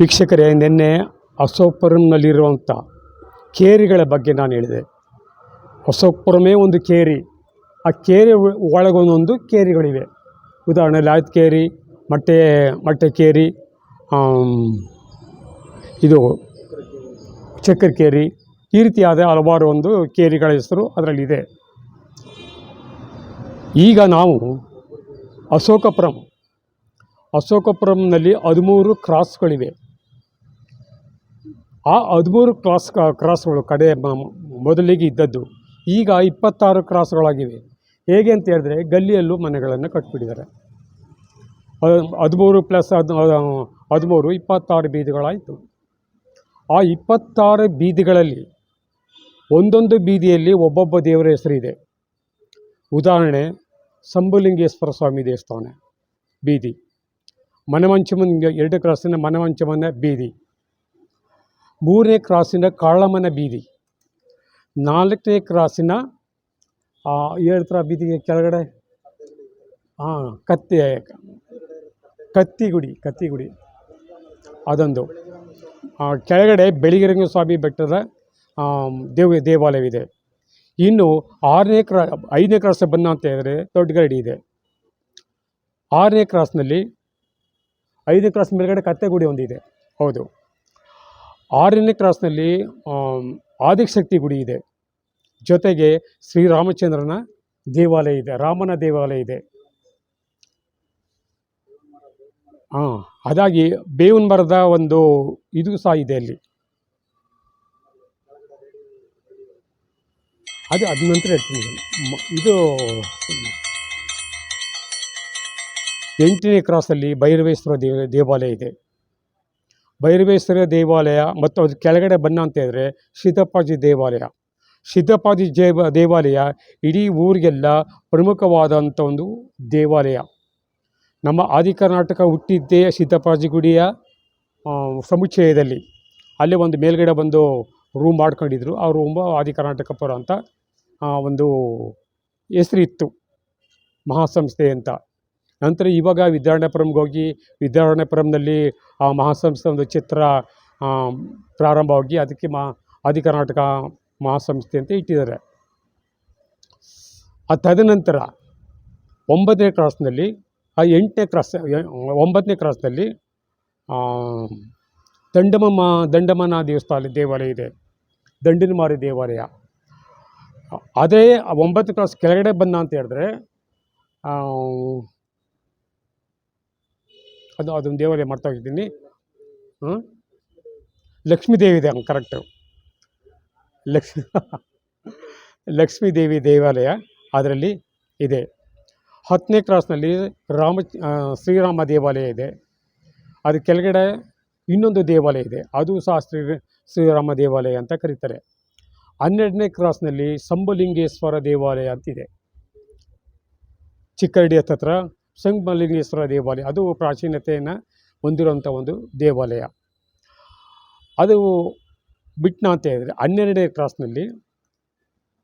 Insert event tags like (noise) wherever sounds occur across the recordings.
ವೀಕ್ಷಕರೇ, ನಿನ್ನೆ ಅಶೋಕ್ಪುರಂನಲ್ಲಿರುವಂಥ ಕೇರಿಗಳ ಬಗ್ಗೆ ನಾನು ಹೇಳಿದೆ. ಅಶೋಕ್ಪುರಮೇ ಒಂದು ಕೇರಿ, ಆ ಕೇರಿ ಒಳಗೊಂದೊಂದು ಕೇರಿಗಳಿವೆ. ಉದಾಹರಣೆ, ಲಾಯತ್ ಕೇರಿ, ಮಟ್ಟೆ ಮಟ್ಟೆ ಕೇರಿ ಇದು ಚಕ್ಕರ್ ಕೇರಿ, ಈ ರೀತಿಯಾದ ಹಲವಾರು ಒಂದು ಕೇರಿಗಳ ಹೆಸರು ಅದರಲ್ಲಿದೆ. ಈಗ ನಾವು ಅಶೋಕಪುರಂ, ಅಶೋಕಪುರಂನಲ್ಲಿ ಹದಿಮೂರು ಕ್ರಾಸ್ಗಳಿವೆ. ಆ ಹದಿಮೂರು ಕ್ರಾಸ್, ಕ್ರಾಸ್ಗಳು ಕಡೆ ಮೊದಲಿಗೆ ಇದ್ದದ್ದು, ಈಗ ಇಪ್ಪತ್ತಾರು ಕ್ರಾಸ್ಗಳಾಗಿವೆ. ಹೇಗೆ ಅಂತ ಹೇಳಿದ್ರೆ ಗಲ್ಲಿಯಲ್ಲೂ ಮನೆಗಳನ್ನು ಕಟ್ಬಿಟ್ಟಿದ್ದಾರೆ. ಹ- ಹದಿಮೂರು ಪ್ಲಸ್ ಹದ್ ಹದಿಮೂರು, ಇಪ್ಪತ್ತಾರು ಬೀದಿಗಳಾಯಿತು. ಆ ಇಪ್ಪತ್ತಾರು ಬೀದಿಗಳಲ್ಲಿ ಒಂದೊಂದು ಬೀದಿಯಲ್ಲಿ ಒಬ್ಬೊಬ್ಬ ದೇವರ ಹೆಸರಿದೆ. ಉದಾಹರಣೆ, ಸಂಬುಲಿಂಗೇಶ್ವರ ಸ್ವಾಮಿ ದೇವಸ್ಥಾನ ಬೀದಿ. ಮನಮಂಚಮನ್, ಎರಡು ಕ್ರಾಸಿನ ಮನಮಂಚಮನ ಬೀದಿ. ಮೂರನೇ ಕ್ರಾಸಿನ ಕಾಳಮ್ಮನ ಬೀದಿ. ನಾಲ್ಕನೇ ಕ್ರಾಸಿನ ಹೇಳ್ತಾರ ಬೀದಿಗೆ ಕೆಳಗಡೆ? ಹಾಂ ಕತ್ತಿ, ಕತ್ತಿಗುಡಿ ಕತ್ತಿಗುಡಿ. ಅದೊಂದು. ಕೆಳಗಡೆ ಬೆಳಗಿರಂಗ ಸ್ವಾಮಿ ಬೆಟ್ಟದ ದೇವ, ದೇವಾಲಯವಿದೆ. ಇನ್ನು ಆರನೇ ಕ್ರಾ, ಐದನೇ ಕ್ರಾಸ್ ಬಂದ ಅಂತ ಹೇಳಿದ್ರೆ ದೊಡ್ಡ ಗರಡಿ ಇದೆ. ಆರನೇ ಕ್ರಾಸ್ನಲ್ಲಿ ಐದನೇ ಕ್ರಾಸ್ ಮೇಲ್ಗಡೆ ಕತ್ತೆಗುಡಿ ಒಂದಿದೆ. ಹೌದು. ಆರನೇ ಕ್ರಾಸ್ನಲ್ಲಿ ಆದಿಶಕ್ತಿ ಗುಡಿ ಇದೆ. ಜೊತೆಗೆ ಶ್ರೀರಾಮಚಂದ್ರನ ದೇವಾಲಯ ಇದೆ, ರಾಮನ ದೇವಾಲಯ ಇದೆ. ಹಾಂ ಅದಾಗಿ ಬೇವಿನ ಮರದ ಒಂದು ಇದು ಸಹ ಇದೆ ಅಲ್ಲಿ. ಅದು, ಅದ ನಂತರ ಹೇಳ್ತೀನಿ. ಇದು ಎಂಟನೇ ಕ್ರಾಸಲ್ಲಿ ಭೈರವೇಶ್ವರ ದೇವ, ದೇವಾಲಯ ಇದೆ. ಭೈರವೇಶ್ವರ ದೇವಾಲಯ ಮತ್ತು ಅದು ಕೆಳಗಡೆ ಬಣ್ಣ ಅಂತ ಹೇಳಿದ್ರೆ ಸಿದ್ದಪ್ಪಾಜಿ ದೇವಾಲಯ. ಸಿದ್ದಪ್ಪಾಜಿ ದೇವ ದೇವಾಲಯ ಇಡೀ ಊರಿಗೆಲ್ಲ ಪ್ರಮುಖವಾದಂಥ ಒಂದು ದೇವಾಲಯ. ನಮ್ಮ ಆದಿ ಕರ್ನಾಟಕ ಹುಟ್ಟಿದ್ದೇ ಸಿದ್ದಪ್ಪಾಜಿ ಗುಡಿಯ ಸಮುಚ್ಚಯದಲ್ಲಿ. ಅಲ್ಲೇ ಒಂದು ಮೇಲ್ಗಡೆ ಬಂದು ರೂಮ್ ಮಾಡ್ಕೊಂಡಿದ್ರು. ಆ ರೂಮ್ ಆದಿ ಕರ್ನಾಟಕಪುರ ಅಂತ ಒಂದು ಹೆಸರಿತ್ತು ಮಹಾಸಂಸ್ಥೆ ಅಂತ. ನಂತರ ಇವಾಗ ವಿದ್ಯಾರಣ್ಯಪುರಂಗೆ ಹೋಗಿ ವಿದ್ಯಾರಣ್ಯಪುರಂನಲ್ಲಿ ಆ ಮಹಾಸಂಸ್ಥೆ ಒಂದು ಚಿತ್ರ ಪ್ರಾರಂಭವಾಗಿ ಅದಕ್ಕೆ ಮಾ, ಆದಿ ಕರ್ನಾಟಕ ಮಹಾಸಂಸ್ಥೆ ಅಂತ ಇಟ್ಟಿದ್ದಾರೆ. ಆ ತದನಂತರ ಒಂಬತ್ತನೇ ಕ್ರಾಸ್ನಲ್ಲಿ ಆ ಎಂಟನೇ ಕ್ರಾಸ್ ಒಂಬತ್ತನೇ ಕ್ರಾಸ್ನಲ್ಲಿ ದಂಡಮಮ್ಮ ದಂಡಮನ ದೇವಸ್ಥಾನ ದೇವಾಲಯ ಇದೆ, ದಂಡಿನಮಾರಿ ದೇವಾಲಯ. ಅದೇ ಒಂಬತ್ತು ಕ್ರಾಸ್ ಕೆಳಗಡೆ ಬಂದ ಅಂತ ಹೇಳಿದ್ರೆ ಅದು ಅದೊಂದು ದೇವಾಲಯ ಮಾಡ್ತಾ ಹೋಗಿದ್ದೀನಿ. ಹ್ಞೂ ಲಕ್ಷ್ಮೀ (laughs) ದೇವಿ ಇದೆ ಕರೆಕ್ಟು ಲಕ್ಷ್ಮಿ ಲಕ್ಷ್ಮೀ ದೇವಿ ದೇವಾಲಯ ಅದರಲ್ಲಿ ಇದೆ. ಹತ್ತನೇ ಕ್ರಾಸ್ನಲ್ಲಿ ರಾಮ ಶ್ರೀರಾಮ ದೇವಾಲಯ ಇದೆ. ಅದು ಕೆಳಗಡೆ ಇನ್ನೊಂದು ದೇವಾಲಯ ಇದೆ. ಅದು ಸಹ ಶ್ರೀ, ಶ್ರೀರಾಮ ದೇವಾಲಯ ಅಂತ ಕರೀತಾರೆ. ಹನ್ನೆರಡನೇ ಕ್ರಾಸ್ನಲ್ಲಿ ಸಂಬಲಿಂಗೇಶ್ವರ ದೇವಾಲಯ ಅಂತಿದೆ ಚಿಕ್ಕರಡಿ ಹತ್ತತ್ರ ಸಂಗಮಲಿಂಗೇಶ್ವರ ದೇವಾಲಯ. ಅದು ಪ್ರಾಚೀನತೆಯನ್ನು ಹೊಂದಿರುವಂಥ ಒಂದು ದೇವಾಲಯ. ಅದು ಬಿಟ್ನ ಅಂತ ಹೇಳಿದರೆ ಹನ್ನೆರಡನೇ ಕ್ರಾಸ್ನಲ್ಲಿ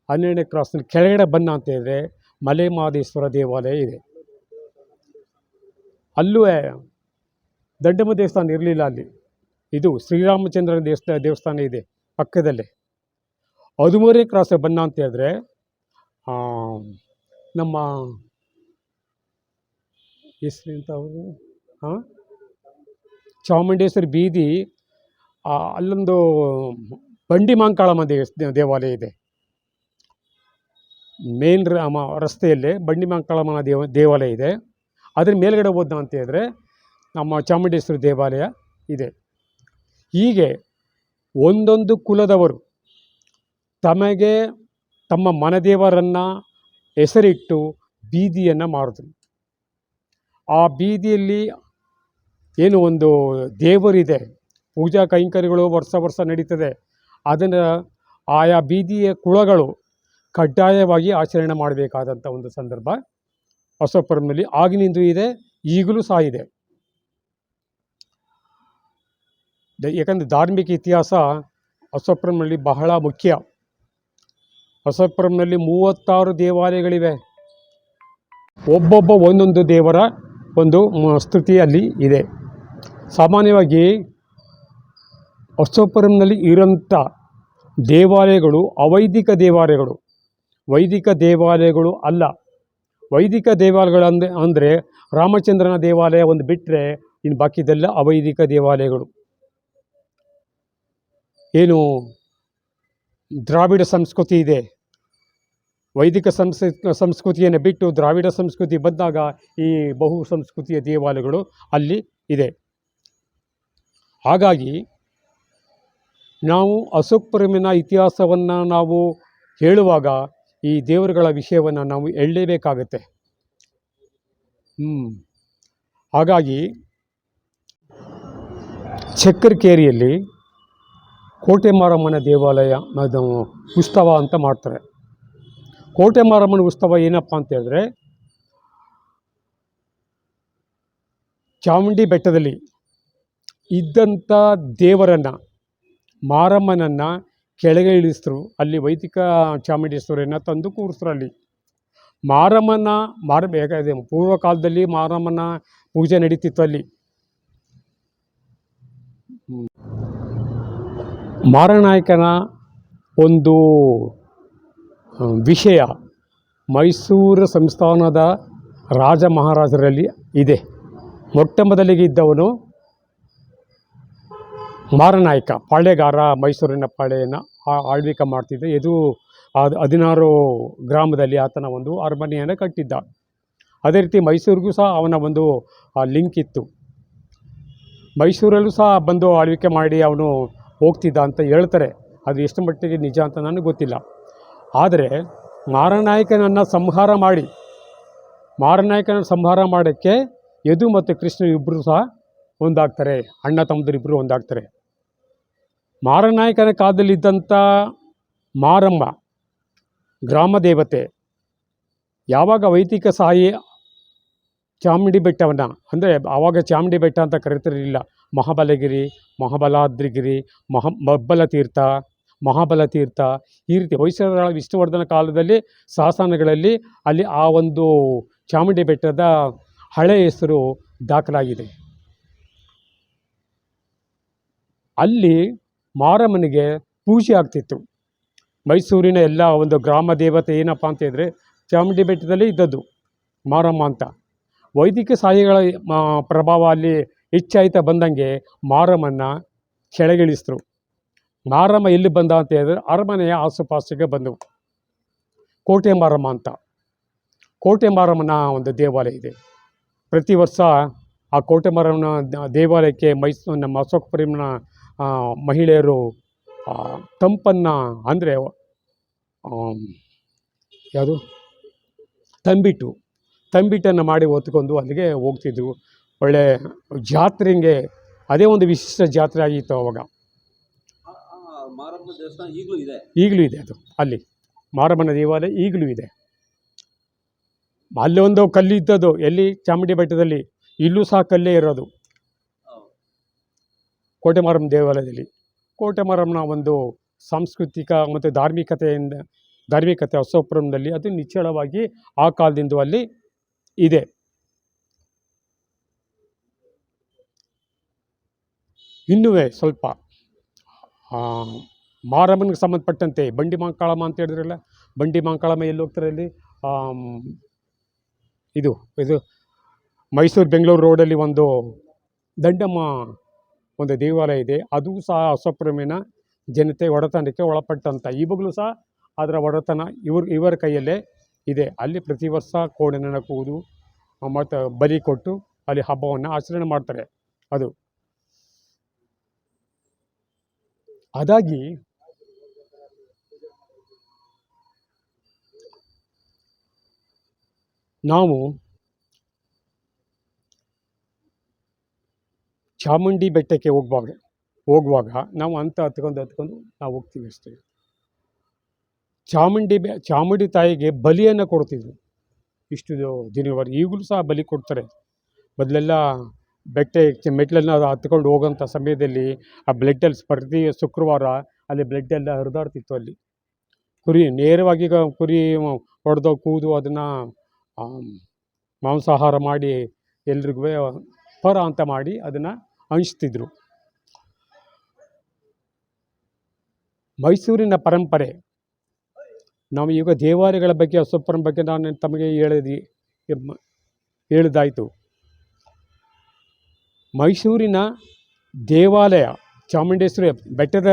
ಹನ್ನೆರಡನೇ ಕ್ರಾಸ್ನಲ್ಲಿ ಕೆಳಗಡೆ ಬನ್ನ ಅಂತ ಹೇಳಿದ್ರೆ ಮಲೆ ಮಹದೇಶ್ವರ ದೇವಾಲಯ ಇದೆ. ಅಲ್ಲೂ ದಂಡಮ ದೇವಸ್ಥಾನ ಇರಲಿಲ್ಲ ಅಲ್ಲಿ. ಇದು ಶ್ರೀರಾಮಚಂದ್ರನ ದೇವಸ್ಥಾನ ದೇವಸ್ಥಾನ ಇದೆ ಪಕ್ಕದಲ್ಲೇ. ಹದಿಮೂರನೇ ಕ್ರಾಸ್ ಬನ್ನ ಅಂತ ಹೇಳಿದ್ರೆ ನಮ್ಮ ಹೆಸರೆಂತ ಅವರು ಹಾಂ ಚಾಮುಂಡೇಶ್ವರಿ ಬೀದಿ ಅಲ್ಲೊಂದು ಬಂಡಿ ಮಾಂಕಾಳಮ್ಮ ದೇವಾಲಯ ಇದೆ. ಮೇನ್ ರಸ್ತೆಯಲ್ಲೇ ಬಂಡಿ ಮಾಂಕಾಳಮ್ಮನ ದೇವ, ದೇವಾಲಯ ಇದೆ. ಅದ್ರ ಮೇಲ್ಗಡೆ ಹೋದ ಅಂತ ಹೇಳಿದ್ರೆ ನಮ್ಮ ಚಾಮುಂಡೇಶ್ವರಿ ದೇವಾಲಯ ಇದೆ. ಹೀಗೆ ಒಂದೊಂದು ಕುಲದವರು ತಮಗೆ ತಮ್ಮ ಮನದೇವರನ್ನು ಹೆಸರಿಟ್ಟು ಬೀದಿಯನ್ನು ಮಾಡಿದ್ರು ಆ ಬೀದಿಯಲ್ಲಿ ಏನು ಒಂದು ದೇವರಿದೆ. ಪೂಜಾ ಕೈಂಕರ್ಯಗಳು ವರ್ಷ ವರ್ಷ ನಡೀತದೆ. ಅದನ್ನು ಆಯಾ ಬೀದಿಯ ಕುಳಗಳು ಕಡ್ಡಾಯವಾಗಿ ಆಚರಣೆ ಮಾಡಬೇಕಾದಂಥ ಒಂದು ಸಂದರ್ಭ ಅಶೋಕಪುರಂನಲ್ಲಿ ಆಗಿನಿಂದ ಇದೆ, ಈಗಲೂ ಸಹ ಇದೆ. ಯಾಕಂದರೆ ಧಾರ್ಮಿಕ ಇತಿಹಾಸ ಅಶೋಕಪುರಂನಲ್ಲಿ ಬಹಳ ಮುಖ್ಯ. ಅಶೋಕಪುರಂನಲ್ಲಿ ಮೂವತ್ತಾರು ದೇವಾಲಯಗಳಿವೆ. ಒಬ್ಬೊಬ್ಬ ಒಂದೊಂದು ದೇವರ ಒಂದು ಅಲ್ಲಿ ಇದೆ. ಸಾಮಾನ್ಯವಾಗಿ ಅಶೋಕಪುರಂನಲ್ಲಿ ಇರೋಂಥ ದೇವಾಲಯಗಳು ಅವೈದಿಕ ದೇವಾಲಯಗಳು. ವೈದಿಕ ದೇವಾಲಯಗಳು ಅಲ್ಲ. ವೈದಿಕ ದೇವಾಲಯಗಳು ಅಂದರೆ ಅಂದರೆ ರಾಮಚಂದ್ರನ ದೇವಾಲಯ ಒಂದು ಬಿಟ್ಟರೆ ಇನ್ನು ಬಾಕಿದೆಲ್ಲ ಅವೈದಿಕ ದೇವಾಲಯಗಳು. ಏನು ದ್ರಾವಿಡ ಸಂಸ್ಕೃತಿ ಇದೆ. ವೈದಿಕ ಸಂಸ್, ಸಂಸ್ಕೃತಿಯನ್ನು ಬಿಟ್ಟು ದ್ರಾವಿಡ ಸಂಸ್ಕೃತಿ ಬಂದಾಗ ಈ ಬಹು ಸಂಸ್ಕೃತಿಯ ದೇವಾಲಯಗಳು ಅಲ್ಲಿ ಇದೆ. ಹಾಗಾಗಿ ನಾವು ಅಶೋಕ್ಪುರಮಿನ ಇತಿಹಾಸವನ್ನು ನಾವು ಹೇಳುವಾಗ ಈ ದೇವರುಗಳ ವಿಷಯವನ್ನು ನಾವು ಹೇಳಲೇಬೇಕಾಗತ್ತೆ. ಹಾಗಾಗಿ ಚಕ್ಕರ್ಕೇರಿಯಲ್ಲಿ ಕೋಟೆ ಮಾರಮ್ಮನ ದೇವಾಲಯ ಉತ್ಸವ ಅಂತ ಮಾಡ್ತಾರೆ. ಕೋಟೆ ಮಾರಮ್ಮನ ಉತ್ಸವ ಏನಪ್ಪ ಅಂತ ಹೇಳಿದ್ರೆ, ಚಾಮುಂಡಿ ಬೆಟ್ಟದಲ್ಲಿ ಇದ್ದಂಥ ದೇವರನ್ನು, ಮಾರಮ್ಮನನ್ನು ಕೆಳಗೆ ಇಳಿಸಿದ್ರು ಅಲ್ಲಿ ವೈದಿಕ ಚಾಮುಂಡೇಶ್ವರಿಯನ್ನು ತಂದು ಕೂರಿಸ್ರು ಅಲ್ಲಿ. ಮಾರಮ್ಮನ, ಮಾರ ಪೂರ್ವಕಾಲದಲ್ಲಿ ಪೂರ್ವ ಕಾಲದಲ್ಲಿ ಮಾರಮ್ಮನ ಪೂಜೆ ನಡೀತಿತ್ತು ಅಲ್ಲಿ. ಮಾರನಾಯಕನ ಒಂದು ವಿಷಯ ಮೈಸೂರು ಸಂಸ್ಥಾನದ ರಾಜ ಮಹಾರಾಜರಲ್ಲಿ ಇದೆ. ಮೊಟ್ಟ ಮೊದಲಿಗೆ ಇದ್ದವನು ಮಾರನಾಯಕ, ಪಾಳ್ಯಗಾರ, ಮೈಸೂರಿನ ಪಾಳ್ಯನ ಆ- ಆಳ್ವಿಕೆ ಮಾಡ್ತಿದ್ದ. ಇದು ಅದು ಹದಿನಾರು ಗ್ರಾಮದಲ್ಲಿ ಆತನ ಒಂದು ಅರಮನೆಯನ್ನು ಕಟ್ಟಿದ್ದ. ಅದೇ ರೀತಿ ಮೈಸೂರಿಗೂ ಸಹ ಅವನ ಒಂದು ಲಿಂಕ್ ಇತ್ತು. ಮೈಸೂರಲ್ಲೂ ಸಹ ಬಂದು ಆಳ್ವಿಕೆ ಮಾಡಿ ಅವನು ಹೋಗ್ತಿದ್ದ ಅಂತ ಹೇಳ್ತಾರೆ. ಅದು ಎಷ್ಟು ಮಟ್ಟಿಗೆ ನಿಜ ಅಂತ ನನಗೆ ಗೊತ್ತಿಲ್ಲ. ಆದರೆ ಮಾರನಾಯಕನನ್ನು ಸಂಹಾರ ಮಾಡಿ ಮಾರನಾಯಕನ ಸಂಹಾರ ಮಾಡೋಕ್ಕೆ ಯದು ಮತ್ತು ಕೃಷ್ಣ ಇಬ್ಬರು ಸಹ ಒಂದಾಗ್ತಾರೆ, ಅಣ್ಣ ತಮ್ಮದರಿಬ್ಬರು ಒಂದಾಗ್ತಾರೆ. ಮಾರನಾಯಕನ ಕಾಲದಲ್ಲಿದ್ದಂಥ ಮಾರಮ್ಮ ಗ್ರಾಮ ದೇವತೆ, ಯಾವಾಗ ವೈದಿಕ ಸಾಯಿ ಚಾಮುಂಡಿ ಬೆಟ್ಟವನ್ನು, ಅಂದರೆ ಆವಾಗ ಚಾಮುಂಡಿ ಬೆಟ್ಟ ಅಂತ ಕರೀತಿರಲಿಲ್ಲ. ಮಹಾಬಲಗಿರಿ, ಮಹಾಬಲಾದ್ರಿಗಿರಿ, ಮಹಾ ಮಬ್ಬಲ ತೀರ್ಥ ಮಹಾಬಲ ತೀರ್ಥ ಈ ರೀತಿ ಹೊಯ್ಸಳರ ವಿಷ್ಣುವರ್ಧನ ಕಾಲದಲ್ಲಿ ಶಾಸನಗಳಲ್ಲಿ ಅಲ್ಲಿ ಆ ಒಂದು ಚಾಮುಂಡಿ ಬೆಟ್ಟದ ಹಳೆ ಹೆಸರು ದಾಖಲಾಗಿದೆ. ಅಲ್ಲಿ ಮಾರಮ್ಮನಿಗೆ ಪೂಜೆ ಆಗ್ತಿತ್ತು. ಮೈಸೂರಿನ ಎಲ್ಲ ಒಂದು ಗ್ರಾಮ ದೇವತೆ ಏನಪ್ಪ ಅಂತ ಹೇಳಿದರೆ, ಚಾಮುಂಡಿ ಬೆಟ್ಟದಲ್ಲಿ ಇದ್ದದ್ದು ಮಾರಮ್ಮ ಅಂತ. ವೈದಿಕ ಸಾಹಿಗಳ ಪ್ರಭಾವ ಅಲ್ಲಿ ಹೆಚ್ಚಾಯ್ತಾ ಬಂದಂಗೆ ಮಾರಮ್ಮನ್ನ ಕೆಳಗಿಳಿಸಿದ್ರು ಮಾರಮ್ಮ ಎಲ್ಲಿ ಬಂದ ಅಂತ ಹೇಳಿದ್ರೆ ಅರಮನೆಯ ಆಸುಪಾಸಿಗೆ ಬಂದವು. ಕೋಟೆ ಮಾರಮ್ಮ ಅಂತ. ಕೋಟೆ ಮಾರಮ್ಮನ ಒಂದು ದೇವಾಲಯ ಇದೆ. ಪ್ರತಿ ವರ್ಷ ಆ ಕೋಟೆ ಮಾರಮ್ಮನ ದೇವಾಲಯಕ್ಕೆ ಮೈಸೂರು ನಮ್ಮ ಅಶೋಕಪುರಮ್ನ ಮಹಿಳೆಯರು ತಂಪನ್ನು ಅಂದರೆ ಯಾವುದು? ತಂಬಿಟ್ಟು. ತಂಬಿಟ್ಟನ್ನು ಮಾಡಿ ಹೊತ್ಕೊಂಡು ಅಲ್ಲಿಗೆ ಹೋಗ್ತಿದ್ವು. ಒಳ್ಳೆ ಜಾತ್ರೆಗೆ, ಅದೇ ಒಂದು ವಿಶಿಷ್ಟ ಜಾತ್ರೆ ಆಗಿತ್ತು ಅವಾಗ ಆ- ಆ ಮಾರಮ್ಮ ದೇವಸ್ಥಾನ ಈಗಲೂ ಇದೆ. ಈಗಲೂ ಇದೆ ಅದು. ಅಲ್ಲಿ ಮಾರಮ್ಮನ ದೇವಾಲಯ ಈಗಲೂ ಇದೆ. ಅಲ್ಲಿ ಒಂದು ಕಲ್ಲು ಇದ್ದದ್ದು ಎಲ್ಲಿ? ಚಾಮುಂಡಿ ಬೆಟ್ಟದಲ್ಲಿ. ಇಲ್ಲೂ ಸಹ ಕಲ್ಲೇ ಇರೋದು. ಕೋಟೆ ಮಾರಮ್ಮ ದೇವಾಲಯದಲ್ಲಿ. ಕೋಟೆ ಮಾರಮ್ಮನ ಒಂದು ಸಾಂಸ್ಕೃತಿಕ ಮತ್ತು ಧಾರ್ಮಿಕತೆಯಿಂದ ಧಾರ್ಮಿಕತೆ ಅಸೋಪುರಂನಲ್ಲಿ ಅದು ನಿಚ್ಚಳವಾಗಿ ಆ ಕಾಲದಿಂದ ಅಲ್ಲಿ ಇದೆ. ಇನ್ನುವೇ ಸ್ವಲ್ಪ ಮಾರಮ್ಮನಿಗೆ ಸಂಬಂಧಪಟ್ಟಂತೆ, ಬಂಡಿ ಮಾಂಕಾಳಮ್ಮ ಅಂತ ಹೇಳಿದ್ರಲ್ಲ, ಬಂಡಿ ಮಾಂಕಾಳಮ್ಮ ಎಲ್ಲಿ ಹೋಗ್ತಾರೆ ಅಲ್ಲಿ? ಇದು ಇದು ಮೈಸೂರು ಬೆಂಗಳೂರು ರೋಡಲ್ಲಿ ಒಂದು ದಂಡಮ್ಮ ಒಂದು ದೇವಾಲಯ ಇದೆ. ಅದು ಸಹ ಅಸಪ್ರಮೇನ ಜನತೆ ಒಡೆತನಕ್ಕೆ ಒಳಪಟ್ಟಂಥ ಇವಾಗಲೂ ಸಹ ಅದರ ಒಡೆತನ ಇವ್ರ, ಇವರ ಕೈಯಲ್ಲೇ ಇದೆ. ಅಲ್ಲಿ ಪ್ರತಿ ವರ್ಷ ಕೋಣೆನ ಕೂದು ಮತ್ತು ಬಲಿ ಕೊಟ್ಟು ಅಲ್ಲಿ ಹಬ್ಬವನ್ನು ಆಚರಣೆ ಮಾಡ್ತಾರೆ ಅದು. ಅದಾಗಿ ನಾವು ಚಾಮುಂಡಿ ಬೆಟ್ಟಕ್ಕೆ ಹೋಗುವಾಗ ಹೋಗುವಾಗ ನಾವು ಅಂತ ಹತ್ಕೊಂಡು ಹತ್ಕೊಂಡು ನಾವು ಹೋಗ್ತೀವಿ ಅಷ್ಟೇ. ಚಾಮುಂಡಿ ಬೆ, ಚಾಮುಂಡಿ ತಾಯಿಗೆ ಬಲಿಯನ್ನು ಕೊಡ್ತಿದ್ರು. ಇಷ್ಟು ದಿನವರೆಗೆ ಈಗಲೂ ಸಹ ಬಲಿ ಕೊಡ್ತಾರೆ. ಮೊದಲೆಲ್ಲ ಬೆಟ್ಟ ಮೆಟ್ಲನ್ನ ಹತ್ಕೊಂಡು ಹೋಗೋಂಥ ಸಮಯದಲ್ಲಿ ಆ ಬ್ಲಡ್ಡಲ್ಲಿ ಪ್ರತಿ ಶುಕ್ರವಾರ ಅಲ್ಲಿ ಬ್ಲಡ್ಡೆಲ್ಲ ಹರಿದಾಡ್ತಿತ್ತು ಅಲ್ಲಿ. ಕುರಿ, ನೇರವಾಗಿ ಕುರಿ ಹೊಡೆದು ಕೂದು ಅದನ್ನು ಮಾಂಸಾಹಾರ ಮಾಡಿ ಎಲ್ರಿಗೂ ಪರ ಅಂತ ಮಾಡಿ ಅದನ್ನು ಹಂಚ್ತಿದ್ರು. ಮೈಸೂರಿನ ಪರಂಪರೆ. ನಾವು ಈಗ ದೇವಾಲಯಗಳ ಬಗ್ಗೆ ಅಸೊಪ್ಪರ ಬಗ್ಗೆ ನಾನು ತಮಗೆ ಹೇಳಿದಿ ಹೇಳಿದಾಯಿತು. ಮೈಸೂರಿನ ದೇವಾಲಯ, ಚಾಮುಂಡೇಶ್ವರಿ, ಬೆಟ್ಟದ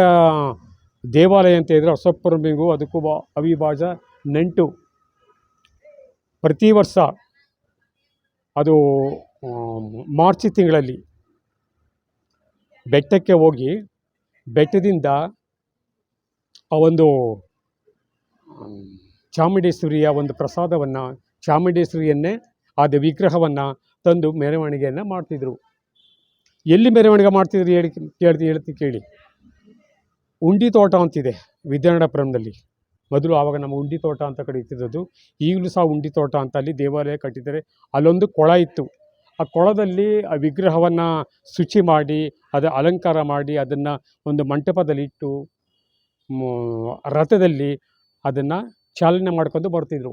ದೇವಾಲಯ ಅಂತ ಹೇಳಿದರೆ ಅಸೊಪ್ಪರಂಬಿಗೂ ಅದಕ್ಕೂ ಅವಿಭಾಜ್ಯ ನಂಟು ಪ್ರತಿ ವರ್ಷ ಅದು ಮಾರ್ಚ್ ತಿಂಗಳಲ್ಲಿ ಬೆಟ್ಟಕ್ಕೆ ಹೋಗಿ ಬೆಟ್ಟದಿಂದ ಆ ಒಂದು ಚಾಮುಂಡೇಶ್ವರಿಯ ಒಂದು ಪ್ರಸಾದವನ್ನು, ಚಾಮುಂಡೇಶ್ವರಿಯನ್ನೇ ಆದ ವಿಗ್ರಹವನ್ನು ತಂದು ಮೆರವಣಿಗೆಯನ್ನು ಮಾಡ್ತಿದ್ರು. ಎಲ್ಲಿ ಮೆರವಣಿಗೆ ಮಾಡ್ತಿದ್ರು ಹೇಳಿ, ಕೇಳ್ತಿ, ಹೇಳ್ತಿ ಕೇಳಿ. ಉಂಡಿ ತೋಟ ಅಂತಿದೆ ವಿದ್ಯಾನಗರಪುರಂನಲ್ಲಿ ಮೊದಲು ಆವಾಗ ನಮ್ಮ ಉಂಡಿ ತೋಟ ಅಂತ ಕರೀತಿದ್ದದ್ದು ಈಗಲೂ ಸಹ ಉಂಡಿ ತೋಟ ಅಂತ ಅಲ್ಲಿ ದೇವಾಲಯ ಕಟ್ಟಿದ್ದಾರೆ. ಅಲ್ಲೊಂದು ಕೊಳ ಇತ್ತು. ಆ ಕೊಳದಲ್ಲಿ ಆ ವಿಗ್ರಹವನ್ನು ಶುಚಿ ಮಾಡಿ, ಅದು ಅಲಂಕಾರ ಮಾಡಿ, ಅದನ್ನು ಒಂದು ಮಂಟಪದಲ್ಲಿ ಇಟ್ಟು ರಥದಲ್ಲಿ ಅದನ್ನು ಚಾಲನೆ ಮಾಡ್ಕೊಂಡು ಬರ್ತಿದ್ರು.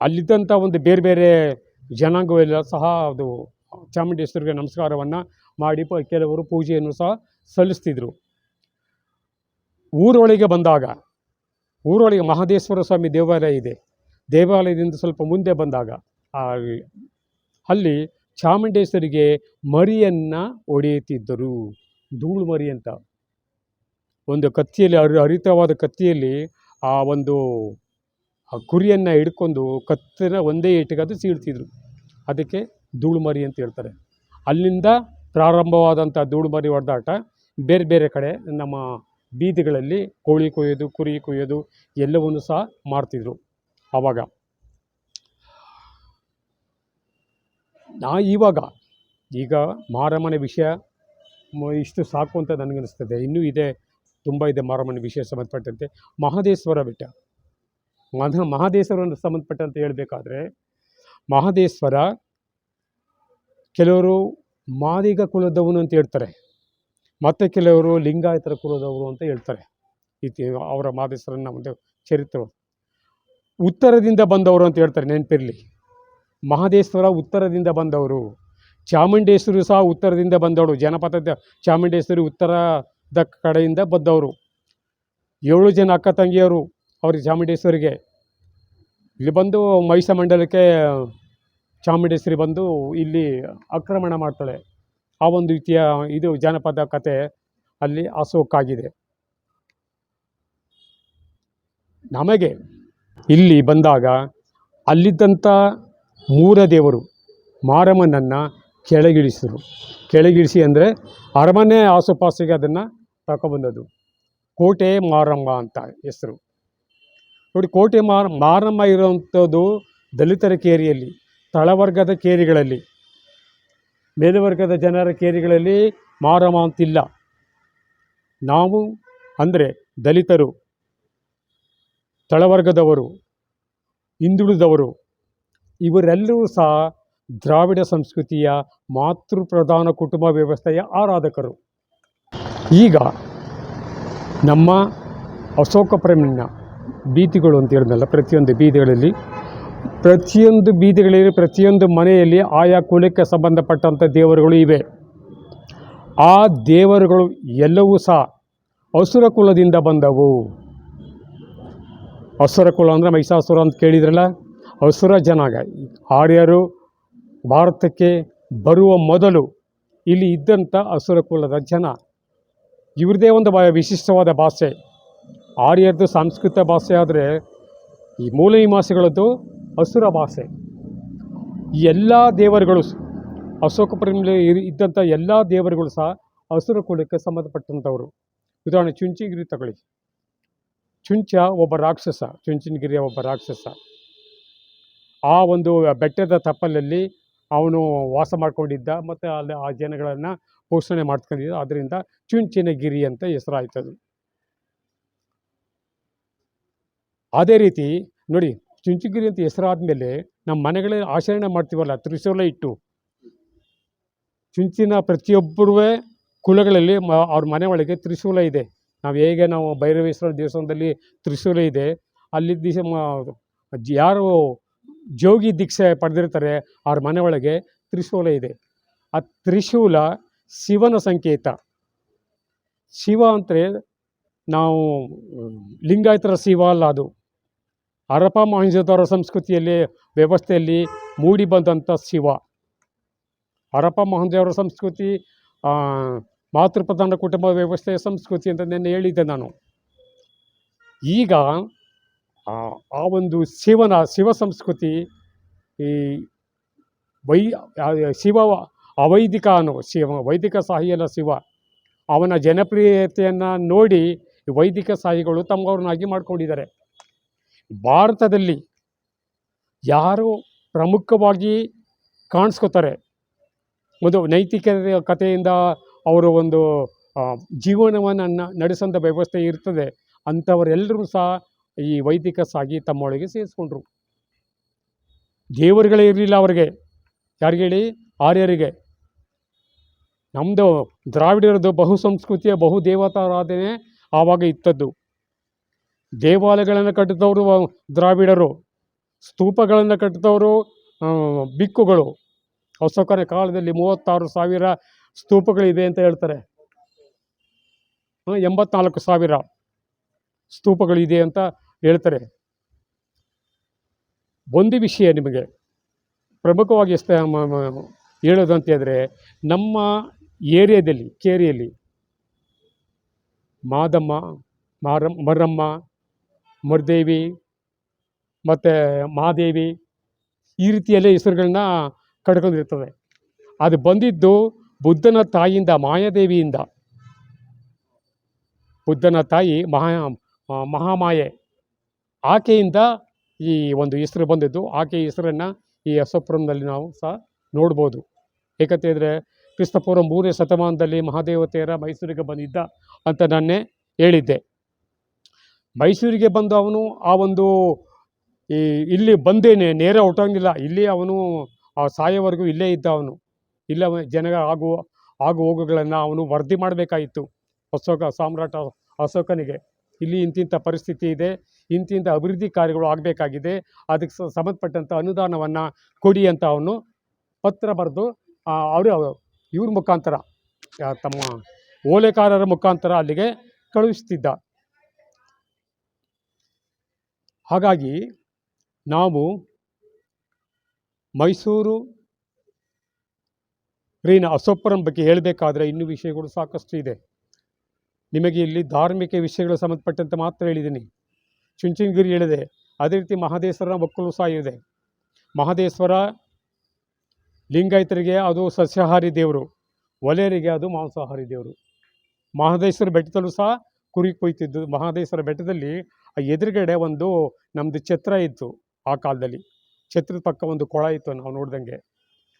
ಅಲ್ಲಿದ್ದಂಥ ಒಂದು ಬೇರೆ ಬೇರೆ ಜನಾಂಗವೆಲ್ಲ ಸಹ ಅದು ಚಾಮುಂಡೇಶ್ವರಿಗೆ ನಮಸ್ಕಾರವನ್ನು ಮಾಡಿ ಕೆಲವರು ಪೂಜೆಯನ್ನು ಸಹ ಸಲ್ಲಿಸ್ತಿದ್ರು. ಊರೊಳಗೆ ಬಂದಾಗ, ಊರೊಳಗೆ ಮಹದೇಶ್ವರ ಸ್ವಾಮಿ ದೇವಾಲಯ ಇದೆ. ದೇವಾಲಯದಿಂದ ಸ್ವಲ್ಪ ಮುಂದೆ ಬಂದಾಗ ಅಲ್ಲಿ ಚಾಮುಂಡೇಶ್ವರಿಗೆ ಮರಿಯನ್ನು ಒಡೆಯುತ್ತಿದ್ದರು. ಧೂಳು ಮರಿ ಅಂತ. ಒಂದು ಕತ್ತಿಯಲ್ಲಿ ಹರಿ ಹರಿತವಾದ ಕತ್ತಿಯಲ್ಲಿ ಆ ಒಂದು, ಆ ಕುರಿಯನ್ನು ಹಿಡ್ಕೊಂಡು ಕತ್ತಿನ ಒಂದೇ ಅದು ಸೀಳ್ತಿದ್ರು. ಅದಕ್ಕೆ ಧೂಳು ಮರಿ ಅಂತ ಹೇಳ್ತಾರೆ. ಅಲ್ಲಿಂದ ಪ್ರಾರಂಭವಾದಂಥ ಧೂಳು ಮರಿ ಹೊಡೆದಾಟ ಬೇರೆ ಬೇರೆ ಕಡೆ ನಮ್ಮ ಬೀದಿಗಳಲ್ಲಿ ಕೋಳಿ ಕೊಯ್ಯೋದು, ಕುರಿ ಕೊಯ್ಯೋದು ಎಲ್ಲವನ್ನು ಸಹ ಮಾಡ್ತಿದ್ರು ಆವಾಗ ನಾ ಇವಾಗ ಈಗ ಮಾರಮ್ಮನ ವಿಷಯ ಇಷ್ಟು ಸಾಕು ಅಂತ ನನಗನ್ನಿಸ್ತದೆ. ಇನ್ನೂ ಇದೆ, ತುಂಬ ಇದೆ ಮಾರಮ್ಮನ ವಿಷಯ ಸಂಬಂಧಪಟ್ಟಂತೆ. ಮಹದೇಶ್ವರ ಬೆಟ್ಟ. ಮಹ ಮಹದೇಶ್ವರನ ಸಂಬಂಧಪಟ್ಟಂತೆ ಹೇಳಬೇಕಾದ್ರೆ, ಮಹದೇಶ್ವರ ಕೆಲವರು ಮಾದಿಗ ಕುಲದವನು ಅಂತ ಹೇಳ್ತಾರೆ. ಮತ್ತು ಕೆಲವರು ಲಿಂಗಾಯತರ ಕುಲದವರು ಅಂತ ಹೇಳ್ತಾರೆ. ಇತಿ ಅವರ ಮಾದೇಶ್ವರನ ಒಂದು ಚರಿತ್ರೆ. ಉತ್ತರದಿಂದ ಬಂದವರು ಅಂತ ಹೇಳ್ತಾರೆ ನೆನಪಿರಲಿ. ಮಹದೇಶ್ವರ ಉತ್ತರದಿಂದ ಬಂದವರು. ಚಾಮುಂಡೇಶ್ವರಿ ಸಹ ಉತ್ತರದಿಂದ ಬಂದವರು. ಜನಪದ ಚಾಮುಂಡೇಶ್ವರಿ ಉತ್ತರದ ಕಡೆಯಿಂದ ಬಂದವರು. ಏಳು ಜನ ಅಕ್ಕ ತಂಗಿಯರು ಅವ್ರಿಗೆ ಚಾಮುಂಡೇಶ್ವರಿಗೆ. ಇಲ್ಲಿ ಬಂದು ಮೈಸ ಮಂಡಲಕ್ಕೆ ಚಾಮುಂಡೇಶ್ವರಿ ಬಂದು ಇಲ್ಲಿ ಆಕ್ರಮಣ ಮಾಡ್ತಾಳೆ. ಆ ಒಂದು ರೀತಿಯ ಇದು ಜಾನಪದ ಕತೆ ಅಲ್ಲಿ ಅಸೋಕಾಗಿದೆ ನಮಗೆ ಇಲ್ಲಿ ಬಂದಾಗ ಅಲ್ಲಿದ್ದಂಥ ಮೂರ ದೇವರು ಮಾರಮ್ಮನನ್ನು ಕೆಳಗಿಳಿಸಿದರು ಕೆಳಗಿಳಿಸಿ ಅಂದರೆ ಅರಮನೆ ಆಸುಪಾಸಿಗೆ ಅದನ್ನು ತಗೊಬಂದದ್ದು ಕೋಟೆ ಮಾರಮ್ಮ ಅಂತ ಹೆಸರು. ನೋಡಿ, ಕೋಟೆ ಮಾರ, ಮಾರಮ್ಮ ಇರುವಂಥದ್ದು ದಲಿತರ ಕೇರಿಯಲ್ಲಿ, ತಳವರ್ಗದ ಕೇರಿಗಳಲ್ಲಿ ಮೇಲ್ವರ್ಗದ ಜನರ ಕೇರಿಗಳಲ್ಲಿ ಮಾರಮ್ಮ ಅಂತಿಲ್ಲ ನಾವು ಅಂದರೆ ದಲಿತರು, ತಳವರ್ಗದವರು, ಹಿಂದುಳಿದವರು, ಇವರೆಲ್ಲರೂ ಸಹ ದ್ರಾವಿಡ ಸಂಸ್ಕೃತಿಯ ಮಾತೃಪ್ರಧಾನ ಕುಟುಂಬ ವ್ಯವಸ್ಥೆಯ ಆರಾಧಕರು. ಈಗ ನಮ್ಮ ಅಶೋಕ ಪ್ರೇಮಿನ ಬೀದಿಗಳು ಅಂತ ಹೇಳಿದ್ನಲ್ಲ ಪ್ರತಿಯೊಂದು ಬೀದಿಗಳಲ್ಲಿ ಪ್ರತಿಯೊಂದು ಬೀದಿಗಳಲ್ಲಿ, ಪ್ರತಿಯೊಂದು ಮನೆಯಲ್ಲಿ ಆಯಾ ಕುಲಕ್ಕೆ ಸಂಬಂಧಪಟ್ಟಂಥ ದೇವರುಗಳು ಇವೆ. ಆ ದೇವರುಗಳು ಎಲ್ಲವೂ ಸಹ ಅಸುರ ಕುಲದಿಂದ ಬಂದವು. ಅಸುರ ಕುಲ ಅಂದರೆ ಮಹಿಷಾಸುರ ಅಂತ ಕೇಳಿದ್ರಲ್ಲ? ಅಸುರ ಜನಾಂಗ. ಆರ್ಯರು ಭಾರತಕ್ಕೆ ಬರುವ ಮೊದಲು ಇಲ್ಲಿ ಇದ್ದಂಥ ಅಸುರ ಕುಲದ ಜನ. ಇವ್ರದೇ ಒಂದು ವಿಶಿಷ್ಟವಾದ ಭಾಷೆ. ಆರ್ಯರದ್ದು ಸಂಸ್ಕೃತ ಭಾಷೆ ಆದರೆ ಈ ಮೂಲ ನಿವಾಸಿಗಳದ್ದು ಅಸುರ ಭಾಷೆ ಎಲ್ಲ ದೇವರುಗಳು ಸ- ಅಶೋಕ ಪ್ರೇಮಲ್ಲಿ ಇದ್ದಂಥ ಎಲ್ಲ ದೇವರುಗಳು ಸಹ ಅಸುರ ಕುಲಕ್ಕೆ ಸಂಬಂಧಪಟ್ಟಂಥವರು ಉದಾಹರಣೆ ಚುಂಚಿಗಿರಿ ತಗೊಳ್ಳಿ. ಚುಂಚ ಒಬ್ಬ ರಾಕ್ಷಸ, ಚುಂಚನಗಿರಿಯ ಒಬ್ಬ ರಾಕ್ಷಸ. ಆ ಒಂದು ಬೆಟ್ಟದ ತಪ್ಪಲಲ್ಲಿ ಅವನು ವಾಸ ಮಾಡಿಕೊಂಡಿದ್ದ ಮತ್ತು ಅಲ್ಲಿ ಆ ಜನಗಳನ್ನು ಪೋಷಣೆ ಮಾಡ್ಕೊಂಡಿದ್ದ ಅದರಿಂದ ಚುಂಚಿನಗಿರಿ ಅಂತ ಹೆಸರಾಯ್ತದು. ಅದೇ ರೀತಿ ನೋಡಿ ಚುಂಚನಗಿರಿ ಅಂತ ಹೆಸರಾದ್ಮೇಲೆ ನಮ್ಮ ಮನೆಗಳಲ್ಲಿ ಆಚರಣೆ ಮಾಡ್ತೀವಲ್ಲ, ತ್ರಿಶೂಲ ಇಟ್ಟು. ಚುಂಚಿನ ಪ್ರತಿಯೊಬ್ಬರೂ ಕುಲಗಳಲ್ಲಿ ಮ, ಅವ್ರ ಮನೆ ಒಳಗೆ ತ್ರಿಶೂಲ ಇದೆ. ನಾವು ಹೇಗೆ ನಾವು ಭೈರವೇಶ್ವರ ದೇವಸ್ಥಾನದಲ್ಲಿ ತ್ರಿಶೂಲ ಇದೆ, ಅಲ್ಲಿ ದಿವಸ ಯಾರು ಜೋಗಿ ದೀಕ್ಷೆ ಪಡೆದಿರ್ತಾರೆ, ಅವ್ರ ಮನೆ ಒಳಗೆ ತ್ರಿಶೂಲ ಇದೆ. ಆ ತ್ರಿಶೂಲ ಶಿವನ ಸಂಕೇತ. ಶಿವ ಅಂದರೆ ನಾವು ಲಿಂಗಾಯತರ ಶಿವ ಅಲ್ಲ ಅದು. ಹರಪ ಮಹಂಜದವರ ಸಂಸ್ಕೃತಿಯಲ್ಲಿ, ವ್ಯವಸ್ಥೆಯಲ್ಲಿ ಮೂಡಿ ಬಂದಂಥ ಶಿವ. ಹರಪ ಮಹಂಜವರ ಸಂಸ್ಕೃತಿ ಮಾತೃಪ್ರಧಾನ ಕುಟುಂಬ ವ್ಯವಸ್ಥೆಯ ಸಂಸ್ಕೃತಿ ಅಂತ ನೆನ್ನೆ ಹೇಳಿದ್ದೆ ನಾನು. ಈಗ, ಆ ಒಂದು ಶಿವನ, ಶಿವ ಸಂಸ್ಕೃತಿ ಈ ವೈ ಶಿವ ಅವೈದಿಕ ಅನ್ನೋ, ಶಿವ, ವೈದಿಕ ಸಾಹಿಯಲ್ಲ ಶಿವ. ಅವನ ಜನಪ್ರಿಯತೆಯನ್ನು ನೋಡಿ ವೈದಿಕ ಸಾಹಿಗಳು ತಮ್ಮವ್ರನ್ನಾಗಿ ಮಾಡ್ಕೊಂಡಿದ್ದಾರೆ. ಭಾರತದಲ್ಲಿ ಯಾರು ಪ್ರಮುಖವಾಗಿ ಕಾಣಿಸ್ಕೋತಾರೆ. ಒಂದು ನೈತಿಕ ಕಥೆಯಿಂದ ಅವರು ಒಂದು ಜೀವನವನ್ನು ನಡೆಸೋಂಥ ವ್ಯವಸ್ಥೆ ಇರ್ತದೆ. ಅಂಥವರೆಲ್ಲರೂ ಸಹ ಈ ವೈದಿಕ ಸಾಗಿ ತಮ್ಮೊಳಗೆ ಸೇರಿಸ್ಕೊಂಡ್ರು. ದೇವರುಗಳೇ ಇರಲಿಲ್ಲ ಅವರಿಗೆ. ಯಾರಿಗೆ ಹೇಳಿ? ಆರ್ಯರಿಗೆ. ನಮ್ಮದು ದ್ರಾವಿಡರದ್ದು ಬಹು ಸಂಸ್ಕೃತಿಯ ಬಹು ದೇವತಾರಾಧನೆ ಆವಾಗ ಇತ್ತದ್ದು ದೇವಾಲಯಗಳನ್ನು ಕಟ್ಟಿದವರು ದ್ರಾವಿಡರು, ಸ್ತೂಪಗಳನ್ನು ಕಟ್ಟಿದವರು ಬಿಕ್ಕುಗಳು. ಅಶೋಕನ ಕಾಲದಲ್ಲಿ ಮೂವತ್ತಾರು ಸಾವಿರ ಸ್ತೂಪಗಳಿದೆ ಅಂತ ಹೇಳ್ತಾರೆ. ಎಂಬತ್ನಾಲ್ಕು ಸಾವಿರ ಸ್ತೂಪಗಳಿದೆ ಅಂತ ಹೇಳ್ತಾರೆ. ಒಂದು ವಿಷಯ ನಿಮಗೆ ಪ್ರಮುಖವಾಗಿ ಮ- ಹೇಳಿದ್ರೆ ನಮ್ಮ ಏರಿಯಾದಲ್ಲಿ, ಕೇರಿಯಲ್ಲಿ ಮಾದಮ್ಮ ಮಾರಮ್ಮ ಮರಮ್ಮ ಮರ್ದೇವಿ ಮತ್ತು ಮಹಾದೇವಿ ಈ ರೀತಿಯಲ್ಲಿ ಹೆಸರುಗಳನ್ನ ಕಡ್ಕೊಂಡಿರ್ತದೆ ಅದು ಬಂದಿದ್ದು ಬುದ್ಧನ ತಾಯಿಯಿಂದ, ಮಾಯಾದೇವಿಯಿಂದ. ಬುದ್ಧನ ತಾಯಿ ಮಹಾ ಮಹಾಮಾಯೆ. ಆಕೆಯಿಂದ ಈ ಒಂದು ಹೆಸರು ಬಂದಿದ್ದು. ಆಕೆ ಹೆಸರನ್ನು ಈ ಅಶೋಕಪುರಂನಲ್ಲಿ ನಾವು ಸಹ ನೋಡ್ಬೋದು. ಏಕಂತ ಹೇಳಿದ್ರೆ ಕ್ರಿಸ್ತಪೂರ್ವ ಮೂರನೇ ಶತಮಾನದಲ್ಲಿ ಮಹಾದೇವತೆಯರ ಮೈಸೂರಿಗೆ ಬಂದಿದ್ದ ಅಂತ ನಾನೇ ಹೇಳಿದ್ದೆ. ಮೈಸೂರಿಗೆ ಬಂದು ಅವನು ಆ ಒಂದು ಈ ಇಲ್ಲಿ ಬಂದೇನೆ, ನೇರ ಹೊಟ್ಟೋಂಗಿಲ್ಲ. ಇಲ್ಲಿ ಅವನು ಆ ಸಾಯೋವರೆಗೂ ಇಲ್ಲೇ ಇದ್ದ ಅವನು. ಇಲ್ಲ ಜನ ಆಗು ಆಗು ಹೋಗುಗಳನ್ನು ಅವನು ವರದಿ ಮಾಡಬೇಕಾಯಿತು ಅಶೋಕ, ಸಾಮ್ರಾಟ ಅಶೋಕನಿಗೆ. ಇಲ್ಲಿ ಇಂತಿಂಥ ಪರಿಸ್ಥಿತಿ ಇದೆ ಇಂತಿಂಥ ಅಭಿವೃದ್ಧಿ ಕಾರ್ಯಗಳು ಆಗಬೇಕಾಗಿದೆ. ಅದಕ್ಕೆ ಸಂಬಂಧಪಟ್ಟಂಥ ಅನುದಾನವನ್ನು ಕೊಡಿ ಅಂತ ಅವನು ಪತ್ರ ಬರೆದು ಅವರು ಇವ್ರ ಮುಖಾಂತರ ತಮ್ಮ ಓಲೆಕಾರರ ಮುಖಾಂತರ ಅಲ್ಲಿಗೆ ಕಳುಹಿಸ್ತಿದ್ದ. ಹಾಗಾಗಿ ನಾವು ಮೈಸೂರು ರೀನ ಅಸೋಪುರಂ ಬಗ್ಗೆ ಹೇಳಬೇಕಾದ್ರೆ ಇನ್ನೂ ವಿಷಯಗಳು ಸಾಕಷ್ಟು ಇದೆ. ನಿಮಗೆ ಇಲ್ಲಿ ಧಾರ್ಮಿಕ ವಿಷಯಗಳು ಸಂಬಂಧಪಟ್ಟಂತೆ ಮಾತ್ರ ಹೇಳಿದ್ದೀನಿ. ಚುಂಚನಗಿರಿ ಹೇಳಿದೆ. ಅದೇ ರೀತಿ ಮಹದೇಶ್ವರನ ಒಕ್ಕಲು ಸಹ ಇದೆ. ಮಹದೇಶ್ವರ ಲಿಂಗಾಯತರಿಗೆ ಅದು ಸಸ್ಯಾಹಾರಿ ದೇವರು. ಒಲೆಯರಿಗೆ ಅದು ಮಾಂಸಾಹಾರಿ ದೇವರು. ಮಹದೇಶ್ವರ ಬೆಟ್ಟದಲ್ಲೂ ಸಹ ಕುರಿ ಕೊಯ್ತಿದ್ದು, ಮಹದೇಶ್ವರ ಬೆಟ್ಟದಲ್ಲಿ ಆ ಎದುರುಗಡೆ ಒಂದು ನಮ್ಮದು ಛತ್ರ ಇತ್ತು ಆ ಕಾಲದಲ್ಲಿ. ಛತ್ರದ ಪಕ್ಕ ಒಂದು ಕೊಳ ಇತ್ತು ನಾವು ನೋಡ್ದಂಗೆ.